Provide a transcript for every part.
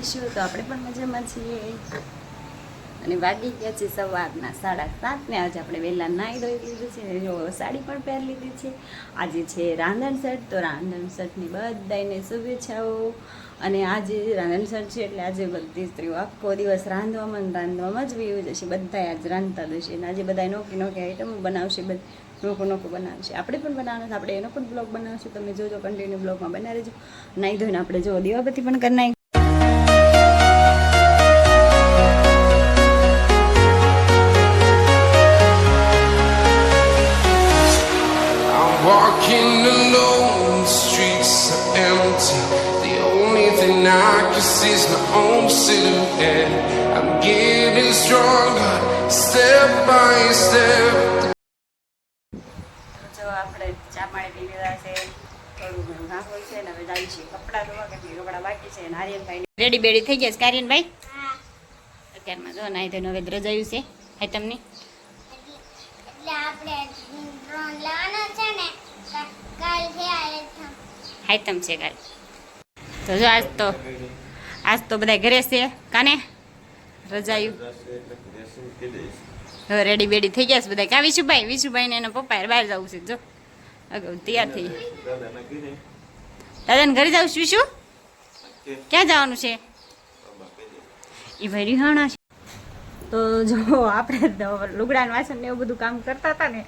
મજામાં તો આપણે પણ મજામાં છીએ. અને વાગી ગયા છે સવારના સાડા સાતને. આજે આપણે વહેલા નાહી ધોઈ લીધું છે. જો સાડી પણ પહેરી લીધી છે. આજે છે રાંધણ શર્ટ તો રાંધણ શર્ટની બધાને શુભેચ્છાઓ. અને આજે રાંધણ સેટ છે એટલે આજે બધી સ્ત્રીઓ આખો દિવસ રાંધવામાં રાંધવામાં જ વયું જશે. બધા આજ રાંધતા જશે. અને આજે બધા નોકી નોકી આઈટમો બનાવશે. નોખું નોખું બનાવશે. આપણે પણ બનાવવાનું છે આપણે એનો પણ બ્લોગ બનાવશું. તમે જોજો કન્ટિન્યુ બ્લોગમાં બનાવી રહેજો નાહી ધોઈને આપણે જો દીવાબત્તી પણ કરી own silhouette. I'm getting stronger, step by step. જો આપણે ચા પાણી પી લીધા છે થોડું ઘણું કામ હોય છે ને હવે જાય છે કપડાં ધોવા કે કપડાં બાકી છે નારિયેલભાઈ રેડી બેડી થઈ ગયા છે કાર્યનભાઈ? અત્યારમાં જો નાઈ ધોઈને હવે રજાયું છે. હે તમને. એટલે આપણે ડ્રોન લેવાનો છે ને કાલ છે આ હાઈતમ છે કાલ. તો જો આજ તો આજ તો બધા ઘરે છે. કાને? હવે રેડી બેડી થઈ ગયા છે બધા. ક્યાં વિશુભાઈ? વિશુભાઈ ને એના પપ્પા બહાર જવું છે. જો. અગાઉ તૈયાર થઈ. દાદાને ઘરે જવું છું, વિશુ? ક્યાં જવાનું છે? એ ભાઈ રિહાણા છે. તો જો, આપણે લુગડાને વાસણ ને એવું બધું કામ કરતા હતા ને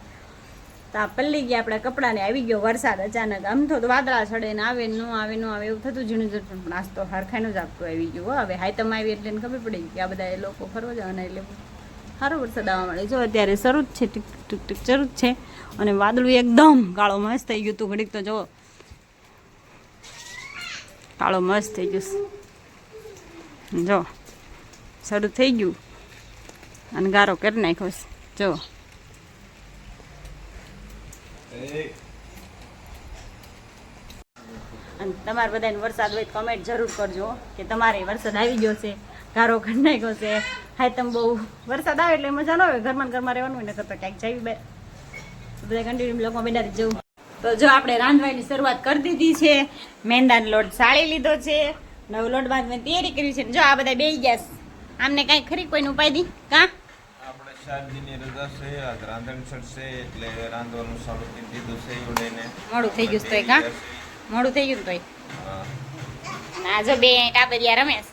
તો આ પલ્લી ગયા આપણા કપડાને આવી ગયો વરસાદ અચાનક. આમ તો વાદળા ચડે ને આવે ન આવે ન આવે, એવું થતું ઝીણું ઝીણું પણ આજ તો હરખાઈનું જ આપતું આવી ગયું. હવે હાયતમ આવી એટલે ખબર પડી કે આ બધા એ લોકો ફરવા જવાના એટલે સારો વરસાદ આવવા મળે જો અત્યારે શરૂ જ છે, ટીક ટીક ટીક, શરૂ જ છે. અને વાદળું એકદમ કાળો મસ્ત થઈ ગયું તું, ઘડીક તો જો કાળો મસ્ત થઈ ગયું જો, શરૂ થઈ ગયું. અને ગારો કરી નાખ્યો જો. અને તમારે બધાને વરસાદ હોય કમેન્ટ જરૂર કરજો કે તમારે વરસાદ આવી ગયો છે, ગારો ખંડાઈ નાખ્યો છે. હા તમે બહુ વરસાદ આવે એટલે મજા ન આવે, ઘરમાં ઘરમાં રહેવાનું હોય ને તો ક્યાંક જઈ બે. બધા કન્ટિન્યુ બ્લોગમાં બેઠા જવું તો જો આપણે રાંધવાની શરૂઆત કરી દીધી છે, મેંદાનો લોટ સાળી લીધો છે, નવો લોટ મેં તૈયારી કરી છે. જો આ બધા બે ગયા. આમને કાંઈ ખરી કોઈને ઉપાય દી? કાં? આપણે રજા છે આજ રાંધણ છે એટલે રાંધવાનું ચાલુ કરી દીધું છે એવડેને મોડું થઈ ગયું તોય કા મોડું થઈ ગયું તોય? ના જો બે ટાબરિયા રમેશ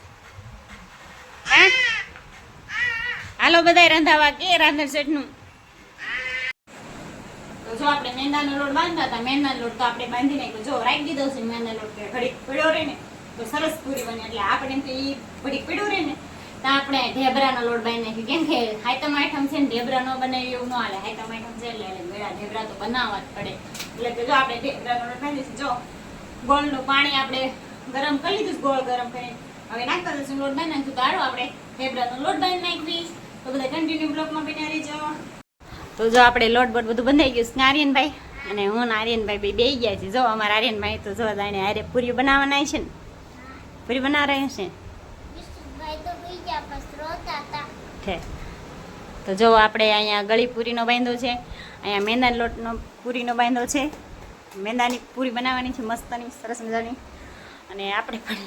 હાલો બધાય રંધાવા કે રાંધણ સેટનું તો જો આપણે મેંદાનો લોટ બાંધતા હતા મેંદાનો લોટ તો આપણે બાંધી નાખ્યો જો રાખી દીધો છે મેંદાનો લોટ કે ઘડીક પડ્યો રહે ને તો સરસ પૂરી બને એટલે આપણે એમ તો એ ઘડીક પડ્યો રહે ને તો આપણે ઢેબરાનો લોટ બાંધી નાખ્યો કેમ કે હાઈતમ આઈટમ છે ને ઢેબરા ન બનાવી એવું ન હાલે. હાઈતમ આઈટમ છે એટલે એટલે મેળા ઢેબરા તો બનાવવા જ પડે. એટલે કે જો આપણે ઢેબરાનો લોટ બાંધી દઈશું જો ગોળનું પાણી આપણે ગરમ કરી લીધું ગોળ ગરમ કરીને. હવે નાખતા દઈશું લોટ બનાવી નાખશું તો આડો આપણે ઢેબરાનો લોટ બાંધી નાખવી તો બધા કન્ટિન્યુ બ્લોકમાં બન્યા રહેજો. તો જો આપણે લોટ બોટ બધું બંધાઈ ગયું છે આર્યનભાઈ. અને હું આર્યનભાઈ બે બેસી ગયા છે જો અમારા આર્યનભાઈ તો જો જાણે આરે પૂરી બનાવવાના છે ને. પૂરી બનાવ રહ્યા છે વિશુભાઈ તો બીજા પછી રોતા હતા છે. તો જો આપણે અહીંયા ગળી પૂરીનો બાંધો છે, અહીંયા મેંદાનો લોટનો પૂરીનો બાંધો છે. મેંદાની પૂરી બનાવવાની છે, મસ્તની, સરસ મજાની. અને આપણે પણ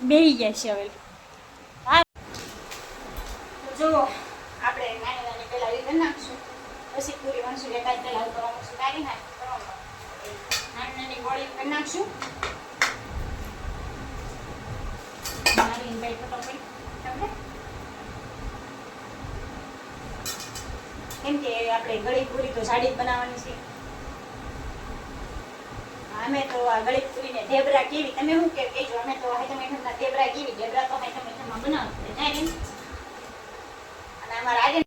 બેસી ગયા છીએ હવે. જુઓ આપણે પછી પૂરી વણશું કરવાનું. નાની નાની ગોળી કરી નાખશું. કેમ કે આપણે ગળી પૂરી તો સાડી જ બનાવવાની છે. અમે તો આ ગળી પૂરીને ઢેબરા કેવી? તમે શું કે કહેજો? અમે તો હાઈ તમે ઢેબરા કેવી? ઢેબરા તો હાઈ તમે બનાવતા જાય અને અમારા આજે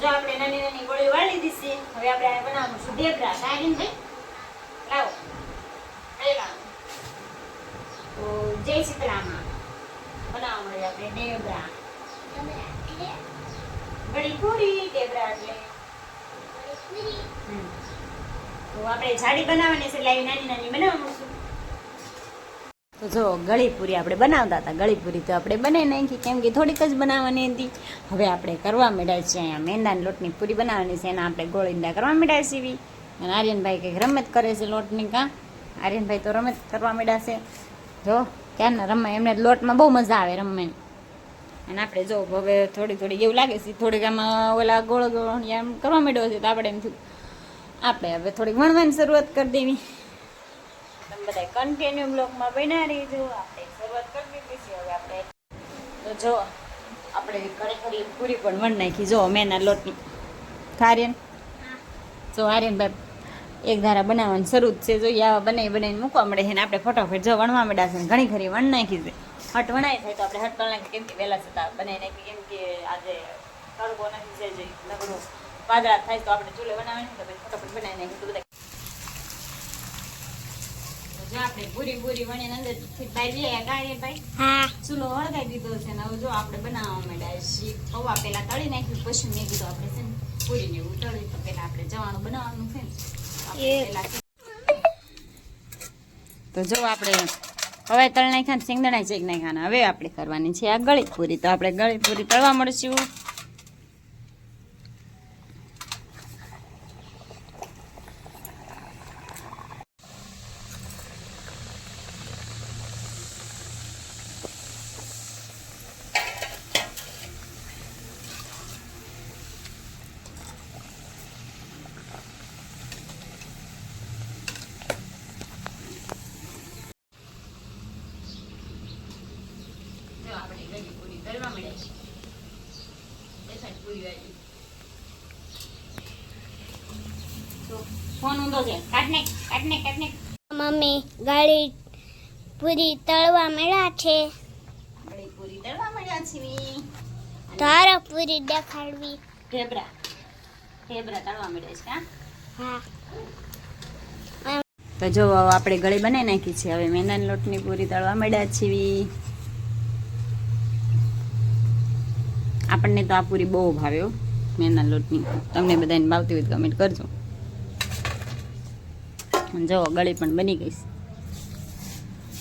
જો આપણે નાની નાની ગોળી વાળી દીધી હવે આપણે આ બનાવવાનું છે ઢેબરા નાની ભાઈ લાવો. તો જય સીતરામાં. બનાવવા મળે આપણે ઢેબરા તમે એટલે ગળી એટલે. તો આપણે જો ગળી પૂરી આપણે બનાવતા હતા, ગળી પૂરી તો આપણે બનાવી નાખી, કેમ કે થોડીક જ બનાવવાની હતી. હવે આપણે કરવા માંડ્યા છીએ અહીંયા મેંદાની લોટની પૂરી બનાવવાની છે એના આપણે ગોળીંદા કરવા માંડ્યા છીએ અને આર્યનભાઈ કંઈક રમત કરે છે લોટની કાં? આર્યનભાઈ તો રમત કરવા માંડ્યા છે. જો ક્યારના રમવા એમને લોટમાં બહુ મજા આવે રમવાની. અને આપણે જો હવે થોડી થોડી એવું લાગે છે, થોડીક આમાં ઓલા ગોળ ગોળ એમ કરવા માંડ્યો છે તો આપણે એમ થયું, આપણે હવે થોડીક વણવાની શરૂઆત કરી દેવી. તમે બધા કન્ટિન્યુ બ્લોકમાં બન્યા રહીજો, આપણે શરૂઆત કરી દીધી છે, હવે આપણે તો જો, આપણે ઘણી ખરી પૂરી પણ વણ નાખી. જો મેના લોટની ખારેન જો આર્યનભાઈ એક ધારા બનાવવાની શરૂ જ છે. જોઈએ આવા બનાવી બનાવીને મૂકવા મળે છે ને આપણે ફટાફટ જો વણવા મળ્યા છે ઘણી ખરી વણ નાખી છે. હટ વણાય થાય તો આપણે હટ નાખી કેમ કે વહેલા છતાં બનાવી નાખી કેમ કે આજે તડકો નથી છે જે લગડો વાદળા થાય તો આપણે ચૂલે બનાવવાની તો પછી ફટાફટ બનાવી નાખી તો બધા જો આપણે પૂરી પૂરી વણીને અંદરથી બહાર લઈ આવ્યા ભાઈ. હા. ચૂલો હળગાઈ દીધો છે ને હવે જો આપણે બનાવવા માંડ્યા છીએ. પૌવા પહેલા તળી નાખ્યું પછી મેં કીધું આપણે છે ને પૂરીને એવું તળી તો પહેલા આપણે જવાનું બનાવવાનું છે. ને. તો જો આપણે હવે તળ નાખ્યા ને શેક નાખ્યા હવે આપણે કરવાની છે આ ગળી પૂરી. તો આપણે ગળી પૂરી તળવા મળશું જો આપણે ગળી પૂરી તળવા મળ્યા છે દેખાય પૂરી વાળી તો ફોન ઊંધો છે. મમ્મી ગાડી પૂરી તળવા મળ્યા છે. ગળી પૂરી તળવા મળ્યા છીએ તારા પૂરી દેખાડવી. ઢેબરા. ઢેબરા તળવા મળ્યા છે હા? તો જો આપણે ગળી બનાવી નાખી છે. હવે મેંદાની લોટની પૂરી તળવા મળ્યા છીએ આપણને તો આ પૂરી બહુ ભાવ્યો મેંદાના લોટની. તમને બધાને ભાવતી હોય તો કમેન્ટ કરજો. જો ગળી પણ બની ગઈ છે.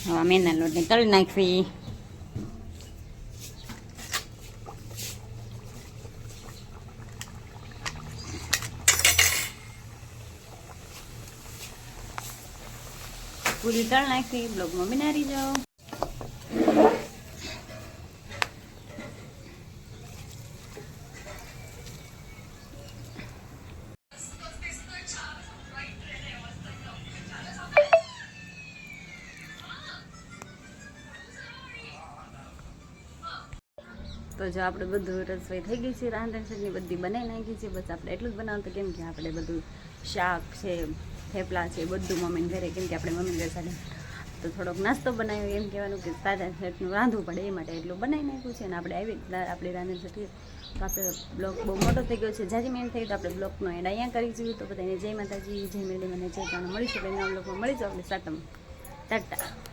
હવે મેના લોટને તળી નાખવી. પૂરી તળ નાખી, બ્લોગમાં બનાવી જાઓ. તો જો આપણે બધું રસોઈ થઈ ગઈ છે, રાંધણ સરની બધી બનાવી નાખી છે, બસ આપણે એટલું જ બનાવતું કેમ કે આપણે બધું શાક છે, થેપલા છે, બધું મમ્મીને ઘરે, કેમ કે આપણે મમ્મી ઘરે સાથે તો થોડોક નાસ્તો બનાવ્યો, એમ કહેવાનું કે તાજા સેટનું રાંધવું પડે, એ માટે એટલું બનાવી નાખ્યું છે. અને આપણે આવી આપણે રાંધણ સટી તો આપણે બ્લોગ બહુ મોટો થઈ ગયો છે. જાજી મેં થઈ તો આપણે બ્લોગનો એડ અહીંયા કરી જોયું તો બધાને જય માતાજી, જય મેળી મને જય જાણ મળીશું એના બ્લોગમાં મળી જાવ આપણે સાતમ. ટાટા.